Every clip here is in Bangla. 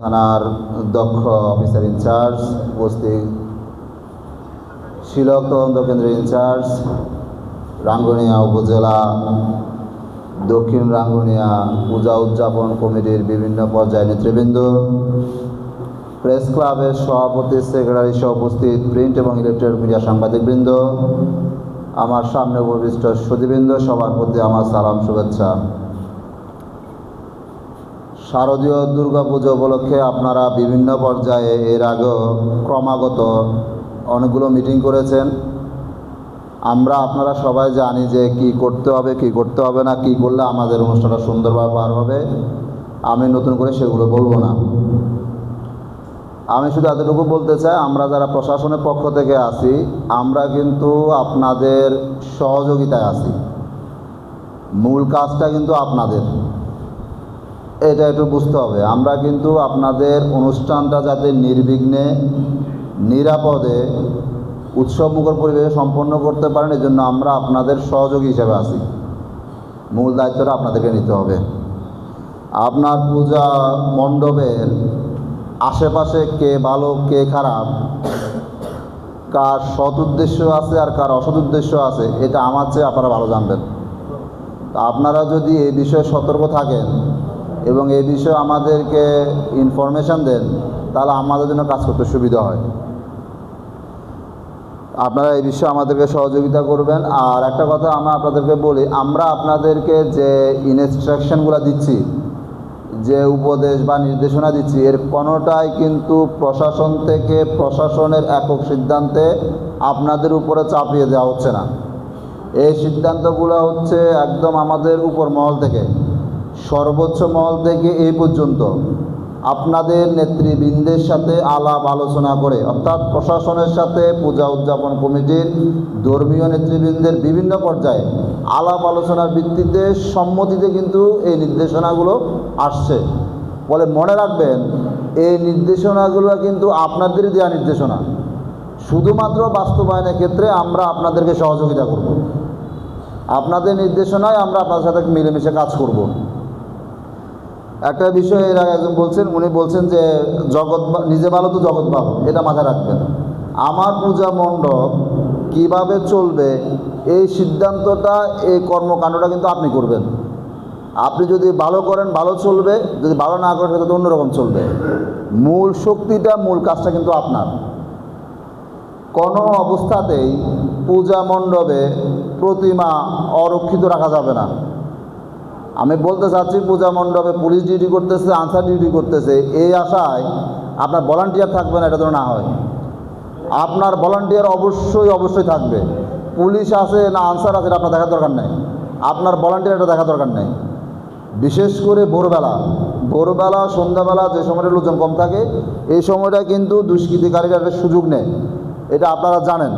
থানার দক্ষ অফিসার ইনচার্জ উপস্থিত, শিলক তদন্ত কেন্দ্রের ইনচার্জ, রাঙ্গুনিয়া উপজেলা, দক্ষিণ রাঙ্গুনিয়া পূজা উদযাপন কমিটির বিভিন্ন পর্যায়ে নেতৃবৃন্দ, প্রেস ক্লাবের সভাপতি, সেক্রেটারি সহ উপস্থিত প্রিন্ট এবং ইলেকট্রনিক মিডিয়া সাংবাদিকবৃন্দ, আমার সামনে উপবিষ্ট সুদীবৃন্দ সবার প্রতি আমার সালাম, শুভেচ্ছা। শারদীয় দুর্গাপুজো উপলক্ষে আপনারা বিভিন্ন পর্যায়ে এর আগেও ক্রমাগত অনেকগুলো মিটিং করেছেন। আমরা, আপনারা সবাই জানি যে কি করতে হবে, কি করতে হবে না, কি করলে আমাদের অনুষ্ঠানটা সুন্দরভাবে পার হবে। আমি নতুন করে সেগুলো বলব না। আমি শুধু এতটুকু বলতে চাই, আমরা যারা প্রশাসনের পক্ষ থেকে আছি, আমরা কিন্তু আপনাদের সহযোগিতায় আছি। মূল কাজটা কিন্তু আপনাদের। এটা একটু বুঝতে হবে। আমরা কিন্তু আপনাদের অনুষ্ঠানটা যাতে নির্বিঘ্নে, নিরাপদে, উৎসবমুখর পরিবেশে সম্পন্ন করতে পারেন এই জন্য আমরা আপনাদের সহযোগী হিসেবে আছি। মূল দায়িত্বটা আপনাদেরকে নিতে হবে। আপনার পূজা মণ্ডপের আশেপাশে কে ভালো, কে খারাপ, কার সৎ উদ্দেশ্য আছে আর কার অসৎ উদ্দেশ্য আছে, এটা আমার চেয়ে আপনারা ভালো জানবেন। তা আপনারা যদি এই বিষয়ে সতর্ক থাকেন এবং এই বিষয়ে আমাদেরকে ইনফরমেশান দেন, তাহলে আমাদের জন্য কাজ করতে সুবিধা হয়। আপনারা এই বিষয়ে আমাদেরকে সহযোগিতা করবেন। আর একটা কথা আমরা আপনাদেরকে বলি, আমরা আপনাদেরকে যে ইনস্ট্রাকশনগুলো দিচ্ছি, যে উপদেশ বা নির্দেশনা দিচ্ছি, এর কোনোটাই কিন্তু প্রশাসন থেকে প্রশাসনের একক সিদ্ধান্তে আপনাদের উপরে চাপিয়ে দেওয়া হচ্ছে না। এই সিদ্ধান্তগুলো হচ্ছে একদম আমাদের উপর মহল থেকে। সর্বোচ্চ মহল থেকে এই পর্যন্ত আপনাদের নেতৃবৃন্দের সাথে আলাপ আলোচনা করে, অর্থাৎ প্রশাসনের সাথে পূজা উদযাপন কমিটির ধর্মীয় নেতৃবৃন্দের বিভিন্ন পর্যায়ে আলাপ আলোচনার ভিত্তিতে সম্মতিতে কিন্তু এই নির্দেশনাগুলো আসছে। বলে মনে রাখবেন, এই নির্দেশনাগুলো কিন্তু আপনাদেরই দেওয়া নির্দেশনা। শুধুমাত্র বাস্তবায়নের ক্ষেত্রে আমরা আপনাদেরকে সহযোগিতা করব। আপনাদের নির্দেশনায় আমরা আপনাদের সাথে মিলেমিশে কাজ করব। একটা বিষয় এরা একজন বলছেন, উনি বলছেন যে জগৎ নিজে ভালো তো জগৎ ভালো, এটা মাথায় রাখবেন। আমার পূজা মণ্ডপ কীভাবে চলবে, এই সিদ্ধান্তটা, এই কর্মকাণ্ডটা কিন্তু আপনি করবেন। আপনি যদি ভালো করেন, ভালো চলবে, যদি ভালো না করেন সেটা তো অন্যরকম চলবে। মূল শক্তিটা, মূল কাজটা কিন্তু আপনার। কোনো অবস্থাতেই পূজা মণ্ডপে প্রতিমা অরক্ষিত রাখা যাবে না। আমি বলতে চাচ্ছি, পূজা মণ্ডপে পুলিশ ডিউটি করতেছে, আনসার ডিউটি করতেছে। এই আশায় আপনার ভলান্টিয়ার থাকবে না, এটা যেন না হয়। আপনার ভলান্টিয়ার অবশ্যই অবশ্যই থাকবে। পুলিশ আছে না আনসার আছে, এটা আপনার দেখার দরকার নেই। আপনার ভলান্টিয়ার এটা দেখার দরকার নেই। বিশেষ করে ভোরবেলা। ভোরবেলা, সন্ধ্যাবেলা যে সময়টা লোকজন কম থাকে, এই সময়টা কিন্তু দুষ্কৃতিকারীরা সুযোগ নেয়। এটা আপনারা জানেন।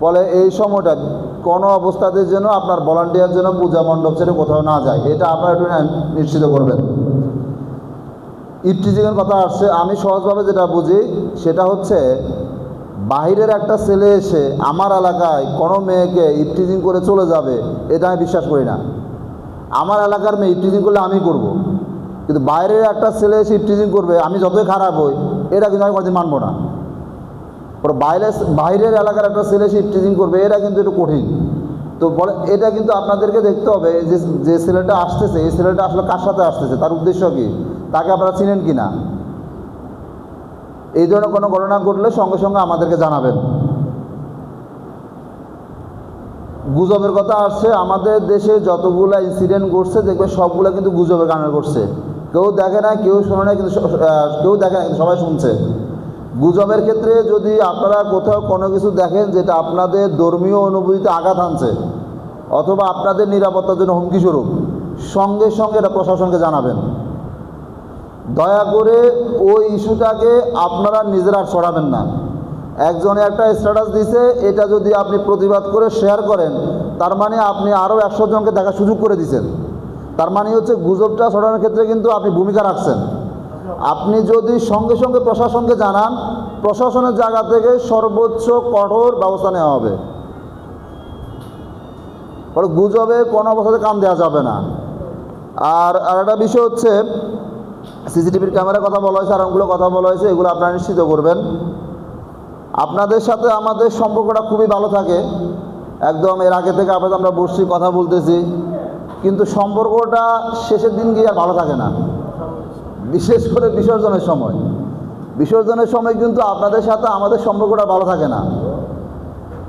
ফলে এই সময়টা কোনো অবস্থাতে যেন আপনার ভলান্টিয়ার যেন পূজা মণ্ডপ ছেড়ে কোথাও না যায়, এটা আপনারা একটু নিশ্চিত করবেন। ইফটিজিংয়ের কথা আসছে, আমি সহজভাবে যেটা বুঝি, সেটা হচ্ছে বাহিরের একটা ছেলে এসে আমার এলাকায় কোনো মেয়েকে ইফটিজিং করে চলে যাবে, এটা আমি বিশ্বাস করি না। আমার এলাকার মেয়ে ইফটিজিং করলে আমি করব। কিন্তু বাইরের একটা ছেলে এসে ইফটিজিং করবে, আমি যতই খারাপ হই, এটা কিন্তু আমি কোনোদিন মানবো না। ওর বাইরে বাইরের এলাকার একটা ছেলে ইফটিজিং করবে, এটা কিন্তু একটু কঠিন। তো বলে, এটা কিন্তু আপনাদেরকে দেখতে হবে যে যে ছেলেটা আসতেছে, এই ছেলেটা আসলে কার সাথে আসতেছে, তার উদ্দেশ্য কী? তাকে আপনারা চিনেন কি না? এই ধরনের কোনো ঘটনা ঘটলে সঙ্গে সঙ্গে আমাদেরকে জানাবেন। গুজবের কথা আসছে, আমাদের দেশে যতগুলো ইনসিডেন্ট ঘটছে দেখবে সবগুলো কিন্তু গুজবের কারণে ঘটছে। কেউ দেখে না কেউ শোনে না কিন্তু কেউ দেখে না কিন্তু সবাই শুনছে। গুজবের ক্ষেত্রে যদি আপনারা কোথাও কোনো কিছু দেখেন যেটা আপনাদের ধর্মীয় অনুভূতিতে আঘাত আনছে, অথবা আপনাদের নিরাপত্তার জন্য হুমকি স্বরূপ, সঙ্গে সঙ্গে এটা প্রশাসনকে জানাবেন। দয়া করে ওই ইস্যুটাকে আপনারা নিজেরা আর ছড়াবেন না। একজনে একটা স্ট্যাটাস দিছে, এটা যদি আপনি প্রতিবাদ করে শেয়ার করেন, তার মানে আপনি আরও একশো জনকে দেখার সুযোগ করে দিছেন। তার মানে হচ্ছে গুজবটা ছড়ানোর ক্ষেত্রে কিন্তু আপনি ভূমিকা রাখছেন। আপনি যদি সঙ্গে সঙ্গে প্রশাসনকে জানান, প্রশাসনের জায়গা থেকে সর্বোচ্চ কঠোর ব্যবস্থা নেওয়া হবে। ফলে গুজবে কোনো অবস্থাতে কান দেওয়া যাবে না। আর আর একটা বিষয় হচ্ছে, সিসিটিভির ক্যামেরার কথা বলা হয়েছে আরমগুলো কথা বলা হয়েছে, এগুলো আপনারা নিশ্চিত করবেন। আপনাদের সাথে আমাদের সম্পর্কটা খুবই ভালো থাকে। একদম এর আগে থেকে আপনাদের আমরা বসছি, কথা বলতেছি। কিন্তু সম্পর্কটা শেষের দিন গিয়ে আর ভালো থাকে না। বিশেষ করে বিসর্জনের সময়। বিসর্জনের সময় কিন্তু আপনাদের সাথে আমাদের সম্পর্কটা ভালো থাকে না।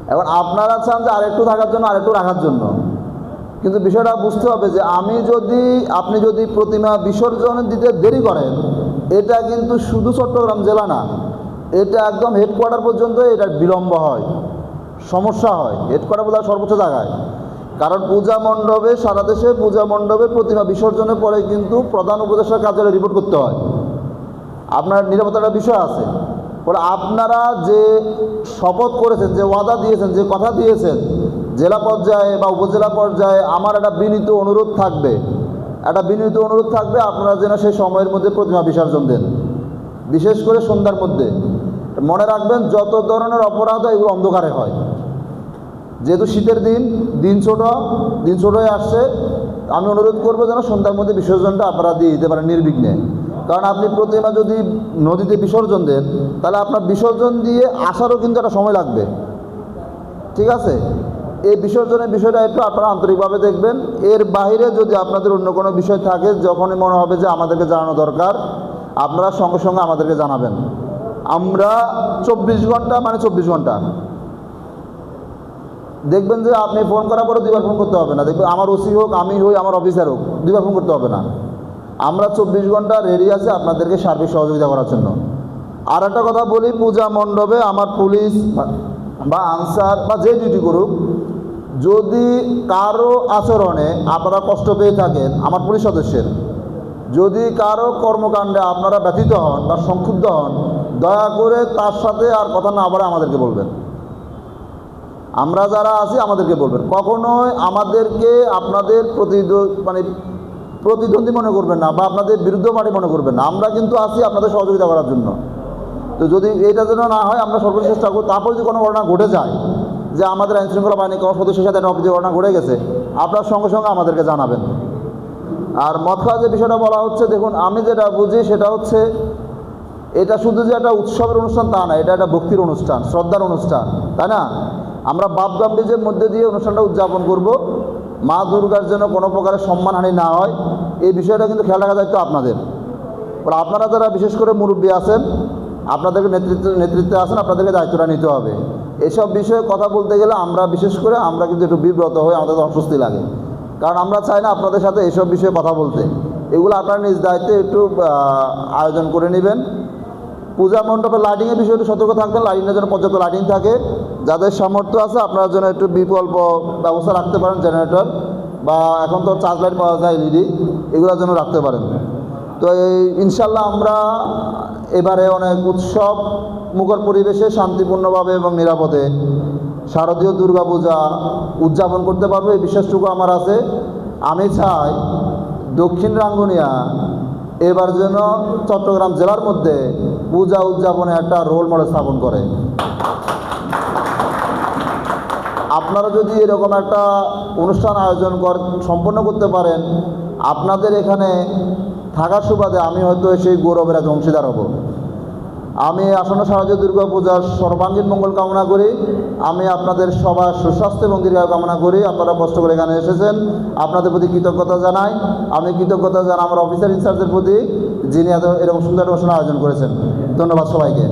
এখন আপনারা চান যে আরেকটু থাকার জন্য, আরেকটু রাখার জন্য। কিন্তু বিষয়টা বুঝতে হবে যে আমি যদি, আপনি যদি প্রতিমা বিসর্জন দিতে দেরি করেন, এটা কিন্তু শুধু চট্টগ্রাম জেলা না, এটা একদম হেডকোয়ার্টার পর্যন্ত এটার বিলম্ব হয়, সমস্যা হয়। হেডকোয়ার্টার বোধ সর্বোচ্চ জায়গায়। কারণ পূজা মণ্ডপে, সারা দেশে পূজা মণ্ডপে প্রতিমা বিসর্জনের পরে কিন্তু প্রধান উপদেষ্টার কার্যালয়ে রিপোর্ট করতে হয়। আপনার নিরাপত্তার বিষয় আছে। বলে আপনারা যে শপথ করেছেন, যে ওয়াদা দিয়েছেন, যে কথা দিয়েছেন, জেলা পর্যায়ে বা উপজেলা পর্যায়ে আমার একটা বিনীত অনুরোধ থাকবে। একটা বিনীত অনুরোধ থাকবে, আপনারা যেন সেই সময়ের মধ্যে প্রতিমা বিসর্জন দেন। বিশেষ করে সন্ধ্যার মধ্যে। মনে রাখবেন, যত ধরনের অপরাধ এগুলো অন্ধকারে হয়। যেহেতু শীতের দিন দিন ছোট দিন ছোট হয়ে আসছে, আমি অনুরোধ করব যেন সন্ধ্যার মধ্যে বিসর্জনটা আপনারা দিয়ে দিতে পারেন নির্বিঘ্নে। কারণ আপনি প্রতিমা যদি নদীতে বিসর্জন দেন, তাহলে আপনার বিসর্জন দিয়ে আসারও কিন্তু একটা সময় লাগবে। ঠিক আছে? এই বিসর্জনের বিষয়টা একটু আপনারা আন্তরিকভাবে দেখবেন। এর বাইরে যদি আপনাদের অন্য কোনো বিষয় থাকে, যখনই মনে হবে যে আমাদেরকে জানানো দরকার, আপনারা সঙ্গে সঙ্গে আমাদেরকে জানাবেন। আমরা চব্বিশ ঘণ্টা মানে চব্বিশ ঘণ্টা। দেখবেন যে আপনি ফোন করার পরে দুইবার ফোন করতে হবে না। দেখবেন আমার ওসি হোক, আমি হই, আমার অফিসার হোক, দুইবার ফোন করতে হবে না। আমরা চব্বিশ ঘণ্টা রেডি আছি আপনাদেরকে সার্বিক সহযোগিতা করার জন্য। আর একটা কথা বলি, পূজা মণ্ডপে আমার পুলিশ বা- আনসার বা যে ডিউটি করুক, যদি কারও আচরণে আপনারা কষ্ট পেয়ে থাকেন, আমার পুলিশ সদস্যের, যদি কারও কর্মকাণ্ডে আপনারা ব্যথিত হন বা সংক্ষুব্ধ হন, দয়া করে তার সাথে আর কথা না বলে আমাদেরকে বলবেন। আমরা যারা আছি, আমাদেরকে বলবেন। কখনোই আমাদেরকে আপনাদের প্রতিদ্ব- মানে প্রতিদ্বন্দ্বী মনে করবেন না বা আপনাদের বিরুদ্ধ পার্টি মনে করবেন না। আমরা কিন্তু আছি আপনাদের সহযোগিতা করার জন্য। তো যদি এটা যেন না হয়, আমরা সর্বোচ্চ চেষ্টা করব তারপর যদি কোনো ঘটনা ঘটে যায়, যে আমাদের আইন শৃঙ্খলা বাহিনী সদস্যের সাথে একটা ঘটনা ঘটে গেছে, আপনার সঙ্গে সঙ্গে আমাদেরকে জানাবেন। আর মদ খাওয়া যে বিষয়টা বলা হচ্ছে, দেখুন, আমি যেটা বুঝি সেটা হচ্ছে, এটা শুধু যে একটা উৎসবের অনুষ্ঠান তা না, এটা একটা ভক্তির অনুষ্ঠান, শ্রদ্ধার অনুষ্ঠান, তাই না? আমরা বাপ গাম্ভীর্যের মধ্যে দিয়ে অনুষ্ঠানটা উদযাপন করব। মা দুর্গার যেন কোনো প্রকারের সম্মানহানি না হয়, এই বিষয়টা কিন্তু খেয়াল রাখা দায়িত্ব আপনাদের। আপনারা যারা বিশেষ করে মুরব্বী আছেন, আপনাদেরকে নেতৃত্ব, নেতৃত্বে আছেন, আপনাদেরকে দায়িত্বটা নিতে হবে। এসব বিষয়ে কথা বলতে গেলে আমরা বিশেষ করে আমরা কিন্তু একটু বিব্রত হই আমাদের অস্বস্তি লাগে। কারণ আমরা চাই না আপনাদের সাথে এসব বিষয়ে কথা বলতে। এগুলো আপনারা নিজ দায়িত্বে একটু আয়োজন করে নেবেন। পূজা মণ্ডপের লাইটিংয়ের বিষয়ে একটু সতর্ক থাকবেন। লাইটিংয়ের জন্য পর্যাপ্ত লাইটিং থাকে। যাদের সামর্থ্য আছে, আপনারা জন্য একটু বিকল্প ব্যবস্থা রাখতে পারেন জেনারেটর বা এখন তো চার্জ লাইট পাওয়া যায় এলইডি এগুলোর জন্য রাখতে পারেন। তো এই ইনশাল্লাহ আমরা এবারে অনেক উৎসব, মুখর পরিবেশে শান্তিপূর্ণভাবে এবং নিরাপদে শারদীয় দুর্গাপূজা উদযাপন করতে পারব, এই বিশ্বাসটুকু আমার আছে। আমি চাই দক্ষিণ রাঙ্গুনিয়া এবার যেন চট্টগ্রাম জেলার মধ্যে পূজা উদযাপনে একটা রোল মডেল স্থাপন করে। আপনারা যদি এরকম একটা অনুষ্ঠান আয়োজন কর, সম্পন্ন করতে পারেন, আপনাদের এখানে থাকার সুবাদে আমি হয়তো সেই গৌরবের এক অংশীদার হব। আমি আসন্ন শারদীয় দুর্গা পূজার সর্বাঙ্গীন মঙ্গল কামনা করি। আমি আপনাদের সবার সুস্বাস্থ্য এবং দীর্ঘায়ু কামনা করি। আপনারা কষ্ট করে এখানে এসেছেন। আপনাদের প্রতি কৃতজ্ঞতা জানাই। আমি কৃতজ্ঞতা জানাই আমার অফিসার ইনচার্জের প্রতি, যিনি এত এরকম সুন্দর অনুষ্ঠান আয়োজন করেছেন। ধন্যবাদ সবাইকে।